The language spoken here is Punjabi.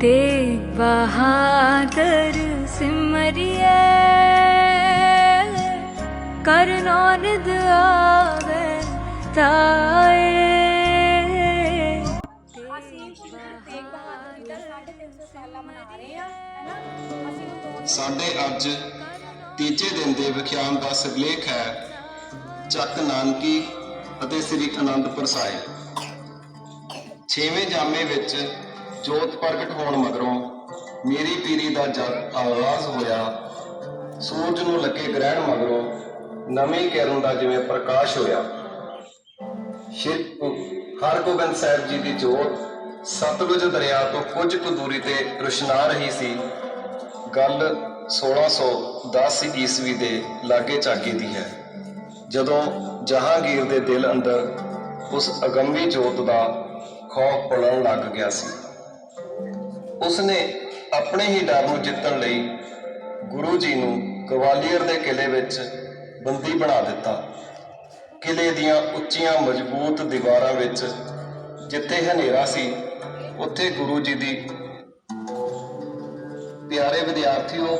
ਤੇਗ ਬਹਾਦਰ ਸਿਮਰਿਏ। ਕਰਨੋ ਨਿਦ ਆਵੇ ਤਾਏ। ਅਸੀਂ ਸ਼੍ਰੀ ਗੁਰੂ ਤੇਗ ਬਹਾਦਰ ਜੀ ਦਾ 350 ਸਾਲਾ ਮਨਾ ਰਹੇ ਹਾਂ ਹੈਨਾ? ਅਸੀਂ ਉਹ ਦੋ ਸਾਡੇ ਅੱਜ ਤੀਜੇ ਦਿਨ ਦੇ ਵਿਖਿਆਨ ਦਾ ਸਿਰਲੇਖ ਹੈ ਚੱਕ ਨਾਨਕੀ ਅਤੇ ਸ੍ਰੀ ਅਨੰਦਪੁਰ ਸਾਹਿਬ। ਛੇਵੇਂ ਜਾਮੇ ਵਿੱਚ ਜੋਤ ਪ੍ਰਗਟ ਹੋਣ ਮਗਰੋਂ ਮੇਰੀ ਪੀਰੀ ਦਾ ਜਗ ਆਗਾਜ਼ ਹੋਇਆ। ਸੂਰਜ ਨੂੰ ਲੱਗੇ ਗ੍ਰਹਿਣ ਮਗਰੋਂ ਨਵੀਂ ਕਿਰਨ ਦਾ ਜਿਵੇਂ ਪ੍ਰਕਾਸ਼ ਹੋਇਆ। ਹਰਗੋਬਿੰਦ ਸਾਹਿਬ ਜੀ ਦੀ ਜੋਤ ਸਤਲੁਜ ਦਰਿਆ ਤੋਂ ਕੁਝ ਕੁ ਦੂਰੀ ਤੇ ਰੁਸ਼ਨਾ ਰਹੀ ਸੀ। ਗੱਲ 1610 ਈਸਵੀ ਦੇ ਲਾਗੇ ਚਾਗੀ ਦੀ ਹੈ। ਜਦੋਂ ਜਹਾਂਗੀਰ ਦੇ ਦਿਲ ਅੰਦਰ ਉਸ ਅਗੰਮੀ ਜੋਤ ਦਾ ਖੌਫ ਪਲਣ ਲੱਗ ਗਿਆ ਸੀ। ਉਸਨੇ ਆਪਣੇ ਹੀ ਡਰ ਨੂੰ ਜਿੱਤਣ ਲਈ ਗੁਰੂ ਜੀ ਨੂੰ ਗਵਾਲੀਅਰ ਦੇ ਕਿਲੇ ਵਿੱਚ ਬੰਦੀ ਬਣਾ ਦਿੱਤਾ। ਕਿਲੇ ਦੀਆਂ ਉੱਚੀਆਂ ਮਜ਼ਬੂਤ ਦੀਵਾਰਾਂ ਵਿੱਚ ਜਿੱਥੇ ਹਨੇਰਾ ਸੀ, ਉੱਥੇ ਗੁਰੂ ਜੀ ਦੀ ਪਿਆਰੇ ਵਿਦਿਆਰਥੀਓ